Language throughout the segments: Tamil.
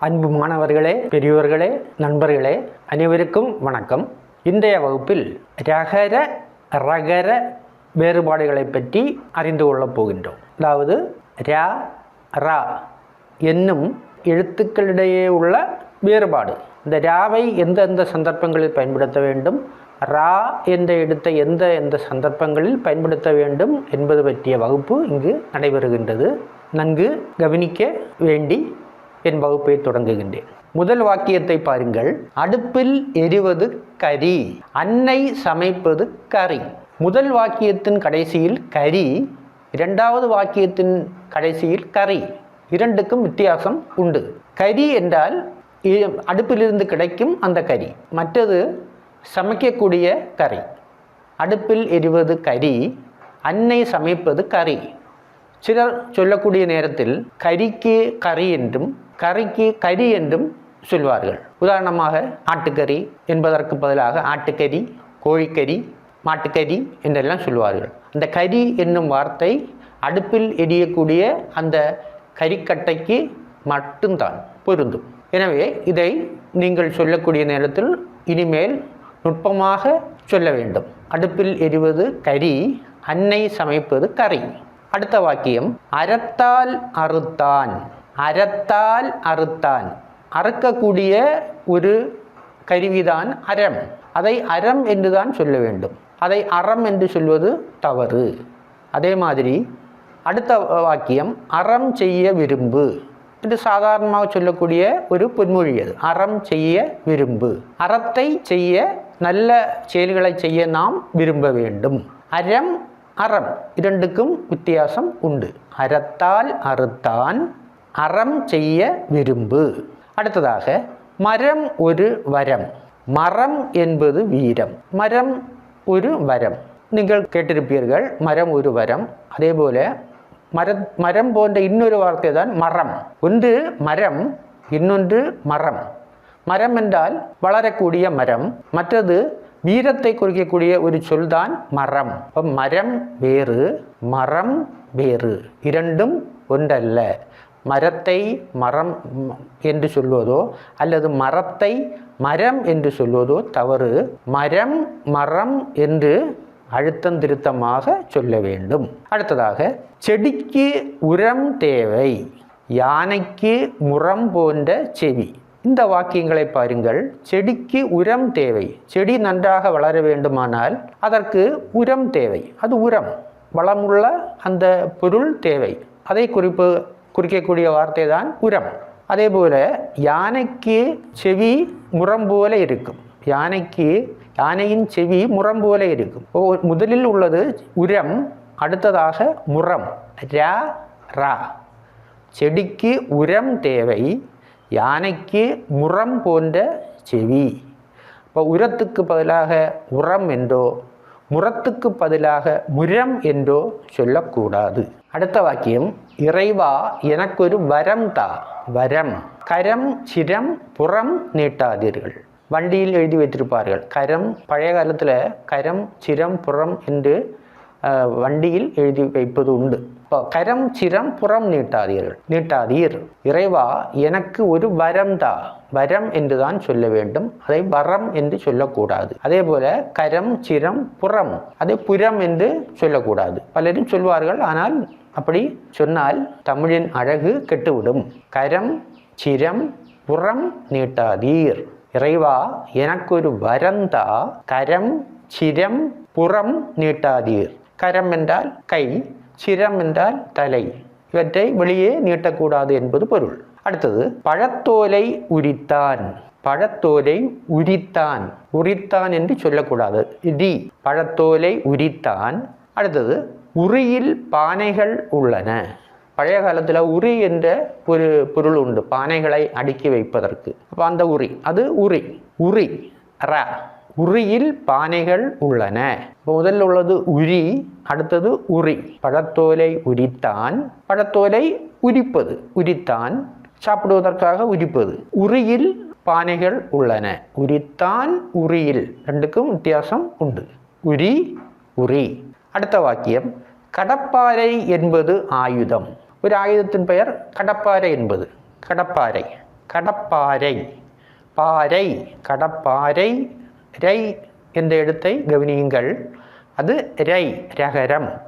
அன்பு மாணவர்களே பெரியோர்களே நண்பர்களே அனைவருக்கும் வணக்கம். இன்றைய வகுப்பில் ரகர ரகர வேறுபாடுகளை பற்றி அறிந்து கொள்ளப் போகின்றோம். அதாவது ரா ரா என்னும் எழுத்துக்களிடையே உள்ள வேறுபாடு. இந்த ராவை எந்தெந்த சந்தர்ப்பங்களில் பயன்படுத்த வேண்டும்? ரா என்ற எழுத்தை எந்த எந்த சந்தர்ப்பங்களில் பயன்படுத்த வேண்டும் என்பது பற்றிய வகுப்பு இங்கு நடைபெறுகின்றது. நன்கு கவனிக்க வேண்டி என் வகுப்பை தொடங்குகின்றேன். முதல் வாக்கியத்தை பாருங்கள். அடுப்பில் எரிவது கரி அன்னை சமைப்பது கறி. முதல் வாக்கியத்தின் கடைசியில் கரி இரண்டாவது வாக்கியத்தின் கடைசியில் கறி. இரண்டுக்கும் வித்தியாசம் உண்டு. கரி என்றால் அடுப்பிலிருந்து கிடைக்கும் அந்த கரி மற்றது சமைக்கக்கூடிய கறி. அடுப்பில் எரிவது கரி அன்னை சமைப்பது கறி. சிலர் சொல்லக்கூடிய நேரத்தில் கறிக்கு கறி என்றும் கறிக்கு கறி என்றும் சொல்வார்கள். உதாரணமாக ஆட்டுக்கறி என்பதற்கு பதிலாக ஆட்டுக்கறி கோழிக்கறி மாட்டுக்கறி என்றெல்லாம் சொல்வார்கள். அந்த கறி என்னும் வார்த்தை அடுப்பில் எரியக்கூடிய அந்த கறிக்கட்டைக்கு மட்டும்தான் பொருந்தும். எனவே இதை நீங்கள் சொல்லக்கூடிய நேரத்தில் இனிமேல் நுட்பமாக சொல்ல வேண்டும். அடுப்பில் எரிவது கறி அன்னை சமைப்பது கறி. அடுத்த வாக்கியம் அறத்தால் அறுத்தான். அறத்தால் அறுத்தான். அறுக்கக்கூடிய ஒரு கருவிதான் அறம். அதை அறம் என்றுதான் சொல்ல வேண்டும். அதை அறம் என்று சொல்வது தவறு. அதே மாதிரி அடுத்த வாக்கியம் அறம் செய்ய விரும்பு இது சாதாரணமாக சொல்லக்கூடிய ஒரு பொன்மொழி அது. அறம் செய்ய விரும்பு. அறத்தை செய்ய நல்ல செயல்களை செய்ய நாம் விரும்ப வேண்டும். அறம் அறம் இரண்டுக்கும் வித்தியாசம் உண்டு. அறத்தால் அறுத்தான் அறம் செய்ய விரும்பு. அடுத்ததாக மரம் ஒரு வரம். மரம் என்பது வீரம். மரம் ஒரு வரம். நீங்கள் கேட்டிருப்பீர்கள் மரம் ஒரு வரம். அதே போல மர மரம் போன்ற இன்னொரு வார்த்தை தான் மரம். ஒன்று மரம். இன்னொன்று மரம். மரம் என்றால் வளரக்கூடிய மரம். மற்றது வீரத்தை குறிக்கக்கூடிய ஒரு சொல் தான் மரம். மரம் வேறு மரம் வேறு. இரண்டும் ஒன்றல்ல. மரத்தை மரம் என்று சொல்வதோ அல்லது மரத்தை மரம் என்று சொல்வதோ தவறு. மரம் மரம் என்று அழுத்தம் திருத்தமாக சொல்ல வேண்டும். அடுத்ததாக செடிக்கு உரம் தேவை. யானைக்கு முரம் போன்ற செவி இந்த வாக்கியங்களை பாருங்கள். செடிக்கு உரம் தேவை. செடி நன்றாக வளர வேண்டுமானால் அதற்கு உரம் தேவை. அது உரம். வளமுள்ள அந்த பொருள் தேவை. அதை குறிப்பு குறிக்கக்கூடிய வார்த்தை தான் உரம். அதே போல யானைக்கு செவி முரம் போல இருக்கும். யானைக்கு யானையின் செவி முரம் போல இருக்கும். முதலில் உள்ளது உரம் அடுத்ததாக முரம். ரா ரா. செடிக்கு உரம் தேவை யானைக்கு முரம் போன்ற செவி. இப்போ உரத்துக்கு பதிலாக உரம் என்றோ முரத்துக்கு பதிலாக முரம் என்றோ சொல்லக்கூடாது. அடுத்த வாக்கியம் இறைவா எனக்கொரு வரம் தா வரம். கரம் சிரம் புறம் நீட்டாதீர்கள். வண்டியில் எழுதி வைத்திருப்பார்கள். கரம் பழைய காலத்தில் கரம் சிரம் புறம் என்று வண்டியில் எழுதி வைப்பது உண்டு. இப்போ கரம் சிரம் புறம் நீட்டாதீர்கள். நீட்டாதீர். இறைவா எனக்கு ஒரு வரம் தா. வரம் என்றுதான் சொல்ல வேண்டும். அதை வரம் என்று சொல்லக்கூடாது. அதே போல கரம் சிரம் புறம். அதை புறம் என்று சொல்லக்கூடாது. பலரும் சொல்வார்கள் ஆனால் அப்படி சொன்னால் தமிழின் அழகு கெட்டுவிடும். கரம் சிரம் புறம் நீட்டாதீர். இறைவா எனக்கு எனக்கொரு வரந்தா கரம் சிரம் புறம் நீட்டாதீர். கரம் என்றால் கை. சிரம் என்றால் தலை. இவற்றை வெளியே நீட்டக்கூடாது என்பது பொருள். அடுத்தது பழத்தோலை உரித்தான். பழத்தோலை உரித்தான். உரித்தான் என்று சொல்லக்கூடாது. டி பழத்தோலை உரித்தான். அடுத்தது உரியில் பானைகள் உள்ளன. பழைய காலத்தில் உரி என்ற ஒரு பொருள் உண்டு. பானைகளை அடுக்கி வைப்பதற்கு. அப்போ அந்த உரி அது உரி. உரி ர. உரியில் பானைகள் உள்ளன. இப்போ முதல்ல உள்ளது உரி அடுத்தது உரி. பழத்தோலை உரித்தான் பழத்தோலை உரிப்பது. உரித்தான் சாப்பிடுவதற்காக உரிப்பது. உரியில் பானைகள் உள்ளன. உரித்தான் உரியில். ரெண்டுக்கும் வித்தியாசம் உண்டு. உரி உரி. அடுத்த வாக்கியம். கடப்பாறை என்பது ஆயுதம். ஒரு ஆயுதத்தின் பெயர் கடப்பாறை என்பது. கடப்பாறை. கடப்பாறை. பாறை. கடப்பாறை. ரை என்ற எழுத்தை கவனியுங்கள். அது ரை ரகரம்.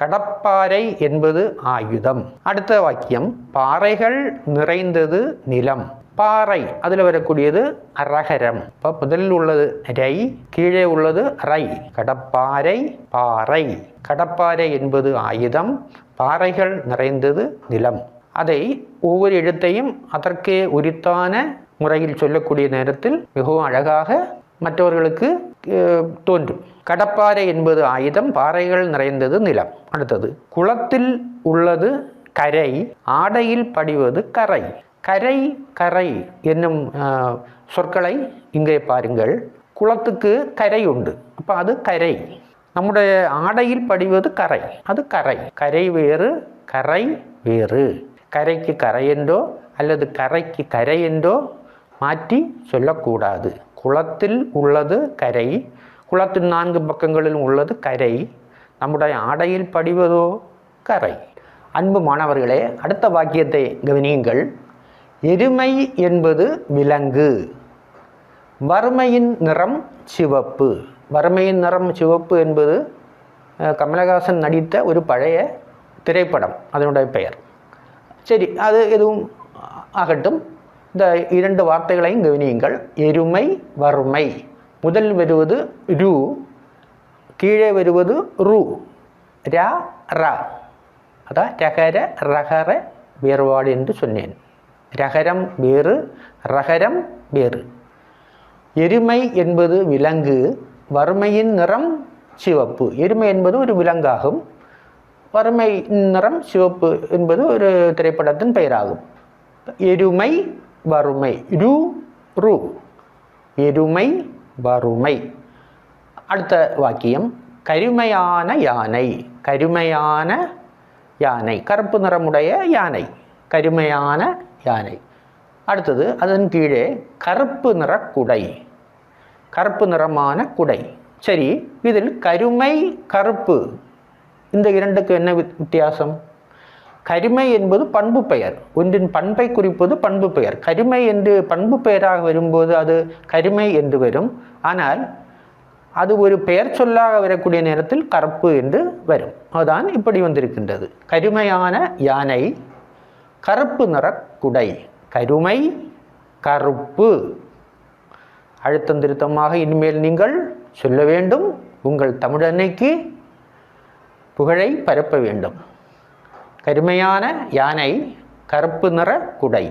கடப்பாறை என்பது ஆயுதம். அடுத்த வாக்கியம் பாறைகள் நிறைந்தது நிலம். பாறை அதில் வரக்கூடியது ரகரம். இப்போ முதலில் உள்ளது ரை கீழே உள்ளது ரை. கடப்பாறை பாறை. கடப்பாறை என்பது ஆயுதம். பாறைகள் நிறைந்தது நிலம். அதை ஒவ்வொரு எழுத்தையும் அதற்கே உரித்தான முறையில் சொல்லக்கூடிய நேரத்தில் மிகவும் அழகாக மற்றவர்களுக்கு தோன்றும். கடப்பாறை என்பது ஆயுதம் பாறைகள் நிறைந்தது நிலம். அடுத்தது குளத்தில் உள்ளது கரை ஆடையில் படிவது கரை. கரை கரை என்னும் சொற்களை இங்கே பாருங்கள். குளத்துக்கு கரை உண்டு. அப்போ அது கரை. நம்முடைய ஆடையில் படிவது கரை. அது கரை. கரை வேறு கரை வேறு. கரைக்கு கரை என்றோ அல்லது கரைக்கு கரை என்றோ மாற்றி சொல்லக்கூடாது. குளத்தில் உள்ளது கரை. குளத்தின் நான்கு பக்கங்களிலும் உள்ளது கரை. நம்முடைய ஆடையில் படிவதோ கரை. அன்பு மாணவர்களே அடுத்த வாக்கியத்தை கவனியுங்கள். எருமை என்பது விலங்கு. வறுமையின் நிறம் சிவப்பு. வறுமையின் நிறம் சிவப்பு என்பது கமலஹாசன் நடித்த ஒரு பழைய திரைப்படம் அதனுடைய பெயர். சரி அது எதுவும் ஆகட்டும். இந்த இரண்டு வார்த்தைகளையும் கவனியுங்கள் எருமை வறுமை. முதல் வருவது ரு கீழே வருவது ரு. ரா ரா. அதான் ரகர ரகர வேறுபாடு என்று சொன்னேன். ரகரம் வேறு ரகரம் வேறு. எருமை என்பது விலங்கு வறுமையின் நிறம் சிவப்பு. எருமை என்பது ஒரு விலங்காகும். வறுமை நிறம் சிவப்பு என்பது ஒரு திரைப்படத்தின் பெயராகும். எருமை வறுமை. ரு ரு எருமை வறுமை. அடுத்த வாக்கியம் கருமையான யானை. கருமையான யானை. கருப்பு நிறமுடைய யானை. கருமையான யானை. அடுத்தது அதன் கீழே கருப்பு நிற குடை. கருப்பு நிறமான குடை. சரி இதில் கருமை கருப்பு. இந்த இரண்டுக்கு என்ன வித்தியாசம்? கருமை என்பது பண்பு பெயர். ஒன்றின் பண்பை குறிப்பது பண்பு பெயர். கருமை என்று பண்பு பெயராக வரும்போது அது கருமை என்று வரும். ஆனால் அது ஒரு பெயர் சொல்லாக வரக்கூடிய நேரத்தில் கருப்பு என்று வரும். அதுதான் இப்படி வந்திருக்கின்றது. கருமையான யானை கருப்பு நிற குடை. கருமை கருப்பு. அழுத்தம் திருத்தமாக இனிமேல் நீங்கள் சொல்ல வேண்டும். உங்கள் தமிழன்னைக்கு புகழை பரப்ப வேண்டும். கருமையான யானை கருப்பு நிற குடை.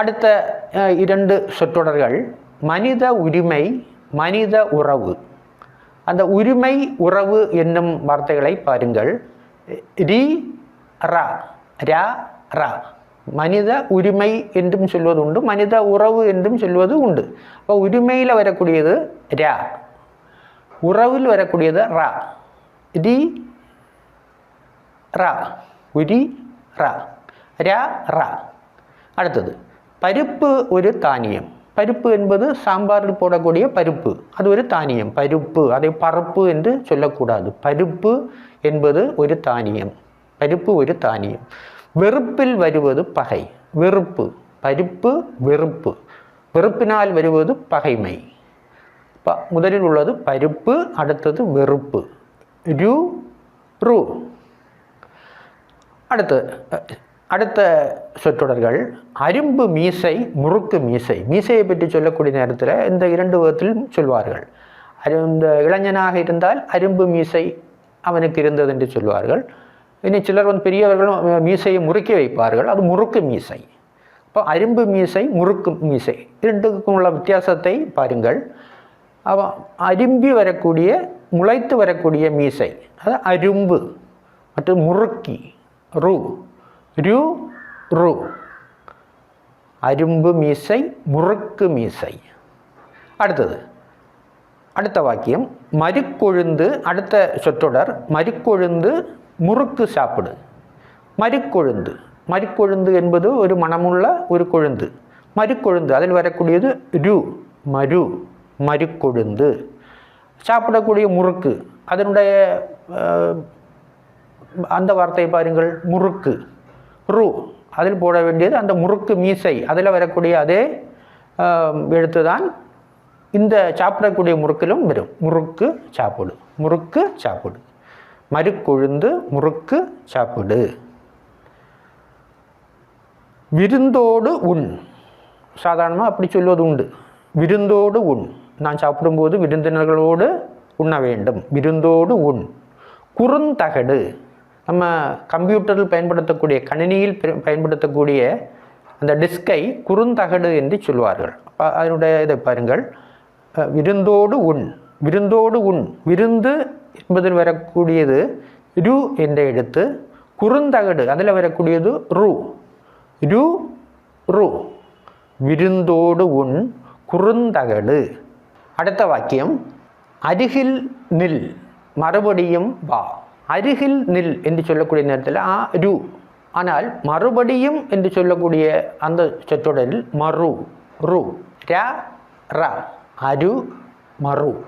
அடுத்த இரண்டு சொற்றொடர்கள் மனித உரிமை மனித உறவு. அந்த உரிமை உறவு என்னும் வார்த்தைகளை பாருங்கள். ரி ரா ரா ரா. மனித உரிமை என்றும் சொல்வது உண்டு மனித உறவு என்றும் சொல்வது உண்டு. அப்போ உரிமையில் வரக்கூடியது ரா. உறவில் வரக்கூடியது ரா. ரி ரா உரி ரா ரா ரா அடுத்தது பருப்பு ஒரு தானியம் பருப்பு என்பது சாம்பாரில் போடக்கூடிய பருப்பு அது ஒரு தானியம் பருப்பு அதை பருப்பு என்று சொல்லக்கூடாது பருப்பு என்பது ஒரு தானியம் பருப்பு ஒரு தானியம் வெறுப்பில் வருவது பகை வெறுப்பு பருப்பு வெறுப்பு வெறுப்பினால் வருவது பகைமை முதலில் உள்ளது பருப்பு அடுத்தது வெறுப்பு ரு ரு அடுத்து அடுத்த சொற்றொடர்கள் அரும்பு மீசை முறுக்கு மீசை. மீசையை பற்றி சொல்லக்கூடிய நேரத்தில் இந்த இரண்டு விதத்தில் சொல்வார்கள். அரு இந்த இளைஞனாக இருந்தால் அரும்பு மீசை அவனுக்கு இருந்தது என்று சொல்வார்கள். இனி சிலர் வந்து பெரியவர்களும் மீசையை முறுக்கி வைப்பார்கள். அது முறுக்கு மீசை. இப்போ அரும்பு மீசை முறுக்கு மீசை. இரண்டுக்கும் உள்ள வித்தியாசத்தை பாருங்கள். அவன் அரும்பி வரக்கூடிய முளைத்து வரக்கூடிய மீசை. அது அரும்பு மற்றும் முறுக்கி. ரு. ரு ரு. அரும்பு மீசை முறுக்கு மீசை. அடுத்தது. அடுத்த வாக்கியம். மறுக்கொழுந்து அடுத்த சொற்றொடர் மறுக்கொழுந்து முறுக்கு சாப்பிடு. மறுக்கொழுந்து. மறுக்கொழுந்து என்பது ஒரு மனமுள்ள ஒரு கொழுந்து. மறுக்கொழுந்து அதில் வரக்கூடியது ரு. மரு. மறுக்கொழுந்து. சாப்பிடக்கூடிய முறுக்கு அதனுடைய அந்த வார்த்தையை பாருங்கள் முறுக்கு. ரு அதில் போட வேண்டியது அந்த முறுக்கு மீசை. அதில் வரக்கூடிய அதே எழுத்து தான் இந்த சாப்பிடக்கூடிய முறுக்கிலும் வரும். முறுக்கு சாப்பிடு. முறுக்கு சாப்பிடு. மறுக்கொழுந்து முறுக்கு சாப்பிடு. விருந்தோடு உண். சாதாரணமாக அப்படி சொல்வது உண்டு. விருந்தோடு உண். நான் சாப்பிடும்போது விருந்தினர்களோடு உண்ண வேண்டும். விருந்தோடு உண். குறுந்தகடு. நம்ம கம்ப்யூட்டரில் பயன்படுத்தக்கூடிய கணினியில் பயன்படுத்தக்கூடிய அந்த டிஸ்கை குறுந்தகடு என்று சொல்வார்கள். அதனுடைய இதை பாருங்கள். விருந்தோடு உண் விருந்தோடு உண் விருந்து என்பதில் வரக்கூடியது ரு என்ற எழுத்து குறுந்தகடு அதில் வரக்கூடியது ரு. ரு ரு. விருந்தோடு உண் குறுந்தகடு. அடுத்த வாக்கியம் அருகில் நில் மறுபடியும் வா. அருகில் நில் என்று சொல்லக்கூடிய நேரத்தில் ஆ ரு. ஆனால் மறுபடியும் என்று சொல்லக்கூடிய அந்த சொற்றொடரில் மறு ரு. ர ர. அரு மறு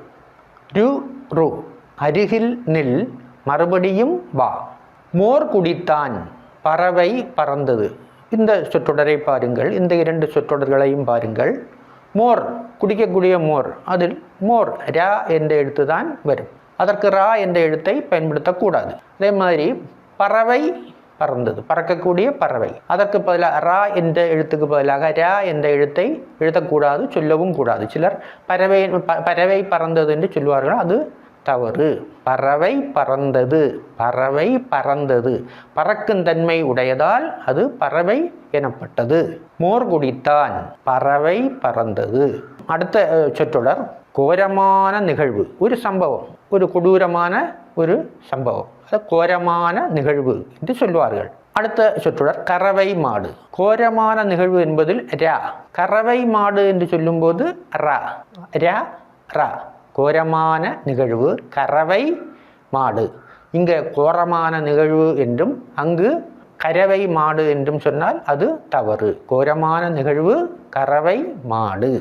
ரு ரு. அருகில் நில் மறுபடியும் வா. மோர் குடித்தான் பறவை பறந்தது. இந்த சொற்றொடரை பாருங்கள். இந்த இரண்டு சொற்றொடர்களையும் பாருங்கள். மோர் குடிக்கக்கூடிய மோர். அதில் மோர் ர என்ற எழுத்து தான் வரும். அதற்கு ரா என்ற எழுத்தை பயன்படுத்தக்கூடாது. அதே மாதிரி பறவை பறந்தது. பறக்கக்கூடிய பறவை. அதற்கு பதிலாக ரா என்ற எழுத்துக்கு பதிலாக ரா என்ற எழுத்தை எழுதக்கூடாது சொல்லவும் கூடாது. சிலர் பறவை பறவை பறந்தது என்று சொல்வார்கள் அது தவறு. பறவை பறந்தது. பறவை பறந்தது. பறக்கும் தன்மை உடையதால் அது பறவை எனப்பட்டது. மோர் குடித்தான். பறவை பறந்தது. அடுத்த சொற்றொடர். கோரமான நிகழ்வு ஒரு சம்பவம் ஒரு கொடூரமான ஒரு சம்பவம். அது கோரமான நிகழ்வு என்று சொல்வார்கள். அடுத்த சொற்றொடர் கறவை மாடு. கோரமான நிகழ்வு என்பதில் ரா கறவை மாடு என்று சொல்லும்போது ரா ரா ரா. கோரமான நிகழ்வு கறவை மாடு. இங்கே கோரமான நிகழ்வு என்றும் அங்கு கறவை மாடு என்றும் சொன்னால் அது தவறு. கோரமான நிகழ்வு கறவை மாடு.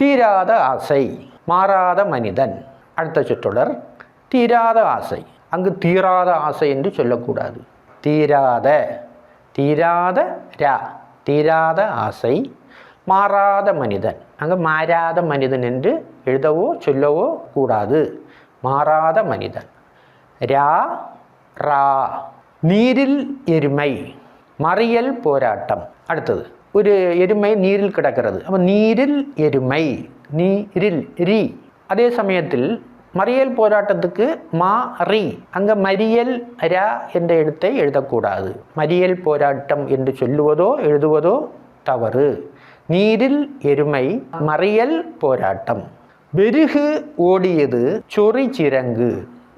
தீராத ஆசை. மாறாத மனிதன். அடுத்த சொற்றொடர் தீராத ஆசை. அங்கு தீராத ஆசை என்று சொல்லக்கூடாது. தீராத தீராத ரா தீராத ஆசை. மாறாத மனிதன். அங்கே மாறாத மனிதன் என்று எழுதவோ சொல்லவோ கூடாது. மாறாத மனிதன். ரா ரா. நீரில் எருமை. மறியல் போராட்டம். அடுத்தது. ஒரு எருமை நீரில் கிடக்கிறது. அப்போ நீரில் எருமை நீரில் ரி. அதே சமயத்தில் மறியல் போராட்டத்துக்கு மா ரி. அங்கே மறியல் ரா என்ற எழுத்தை எழுதக்கூடாது. மறியல் போராட்டம் என்று சொல்லுவதோ எழுதுவதோ தவறு. நீரில் எருமை மறியல் போராட்டம். பெருகு ஓடியது சொறி சிறங்கு.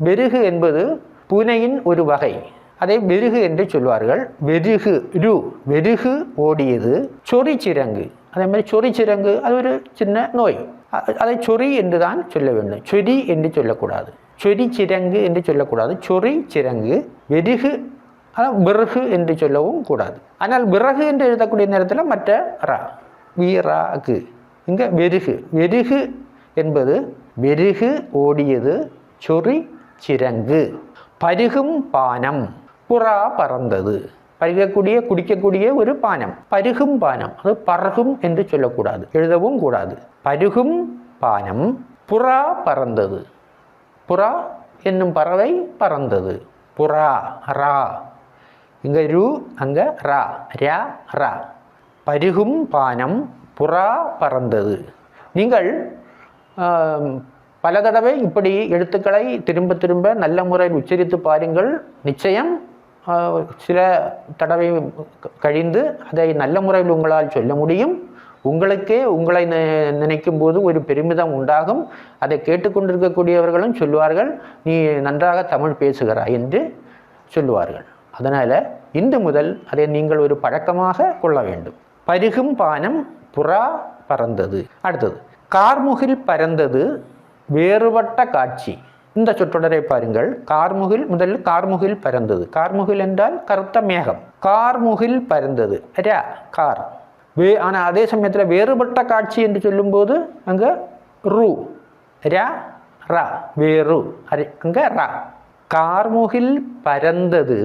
பெருகு என்பது பூனையின் ஒரு வகை. அதை வெறுகு என்று சொல்வார்கள். வெறுகு ரு வெறுகு ஓடியது. சொறி சிறங்கு. அதே மாதிரி சொறி சிறங்கு அது ஒரு சின்ன நோய். அதை சொறி என்று தான் சொல்ல வேண்டும். சொறி என்று சொல்லக்கூடாது. சொறி சிறங்கு என்று சொல்லக்கூடாது. சொறி சிறங்கு வெறுகு ஆனால் விறகு என்று சொல்லவும் கூடாது. ஆனால் விறகு என்று எழுதக்கூடிய நேரத்தில் மற்ற ரா வீராகு இங்கே வெறுகு வெறுகு என்பது வெறுகு ஓடியது சொறி சிறங்கு. பருகும் பானம். புறா பறந்தது. பருகக்கூடிய குடிக்கக்கூடிய ஒரு பானம். பருகும் பானம். அது பருகும் என்று சொல்லக்கூடாது. எழுதவும் கூடாது. பருகும் பானம் புறா பறந்தது. புறா என்னும் பறவை பறந்தது. புறா ரா. இங்கே ரு அங்கே ரா. ரா ரா. பருகும் பானம் புறா பறந்தது. நீங்கள் பல தடவை இப்படி எழுத்துக்களை திரும்ப திரும்ப நல்ல முறையில் உச்சரித்து பாருங்கள். நிச்சயம் சில தடவை கழிந்து அதை நல்ல முறையில் உங்களால் சொல்ல முடியும். உங்களுக்கே உங்களை நினைக்கும் போது ஒரு பெருமிதம் உண்டாகும். அதை கேட்டுக்கொண்டிருக்கக்கூடியவர்களும் சொல்லுவார்கள் நீ நன்றாக தமிழ் பேசுகிறாய் என்று சொல்லுவார்கள். அதனால் இன்று முதல் அதை நீங்கள் ஒரு பழக்கமாக கொள்ள வேண்டும். பருகும் பானம் புறா பறந்தது. அடுத்தது கார்முகில் பறந்தது வேறுபட்ட காட்சி. இந்த சொற்றொடரை பாருங்கள். கார்முகில் முதலில் கார்முகில் பறந்தது. கார்முகில் என்றால் கருத்த மேகம். கார்முகில் பறந்தது. ரா கார். வே ஆனால் அதே சமயத்தில் வேறுபட்ட காட்சி என்று சொல்லும்போது அங்கே ரூ. ரா ரா. வேறு. அரி அங்கே ரா. கார்முகில் பறந்தது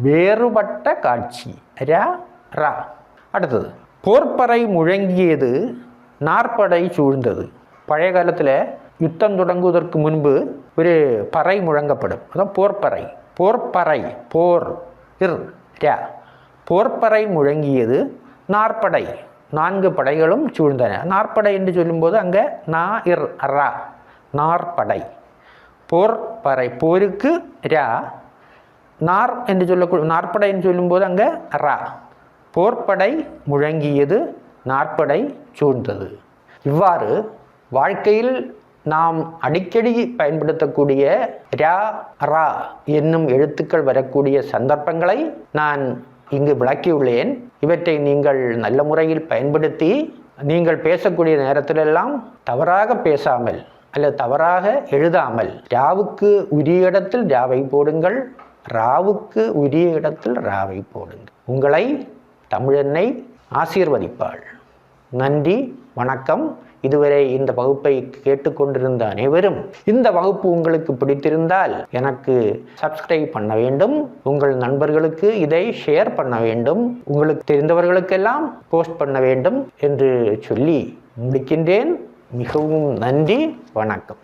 வேறுபட்ட காட்சி. ரா ரா. அடுத்தது. போர்ப்பறை முழங்கியது நாற்படை சூழ்ந்தது. பழைய காலத்தில் யுத்தம் தொடங்குவதற்கு முன்பு ஒரு பறை முழங்கப்படும். அதான் போர்ப்பறை. போர்ப்பறை. போர். இர். ரா போர்ப்பறை முழங்கியது நாற்படை. நான்கு படைகளும் சூழ்ந்தன. நாற்படை என்று சொல்லும்போது அங்கே நா இர் ரா. நாற்படை. போர்ப்பறை. போருக்கு ரா நார் என்று சொல்லக்கூடிய நாற்படை என்று சொல்லும்போது அங்கே ரா. போர்ப்படை முழங்கியது நாற்படை சூழ்ந்தது. இவ்வாறு வாழ்க்கையில் நாம் அடிக்கடி பயன்படுத்தக்கூடிய ரா ரா என்னும் எழுத்துக்கள் வரக்கூடிய சந்தர்ப்பங்களை நான் இங்கு விளக்கியுள்ளேன். இவற்றை நீங்கள் நல்ல முறையில் பயன்படுத்தி நீங்கள் பேசக்கூடிய நேரத்திலெல்லாம் தவறாக பேசாமல் அல்லது தவறாக எழுதாமல் ராவுக்கு உரிய இடத்தில் ராவை போடுங்கள் ராவுக்கு உரிய இடத்தில் ராவை போடுங்கள். உங்களை தமிழெண்ணை ஆசீர்வதிப்பாள். நன்றி வணக்கம். இதுவரை இந்த வகுப்பை கேட்டுக்கொண்டிருந்த அனைவரும் இந்த வகுப்பு உங்களுக்கு பிடித்திருந்தால் எனக்கு சப்ஸ்கிரைப் பண்ண வேண்டும். உங்கள் நண்பர்களுக்கு இதை ஷேர் பண்ண வேண்டும். உங்களுக்கு தெரிந்தவர்களுக்கெல்லாம் போஸ்ட் பண்ண வேண்டும் என்று சொல்லி முடிக்கின்றேன். மிகவும் நன்றி. வணக்கம்.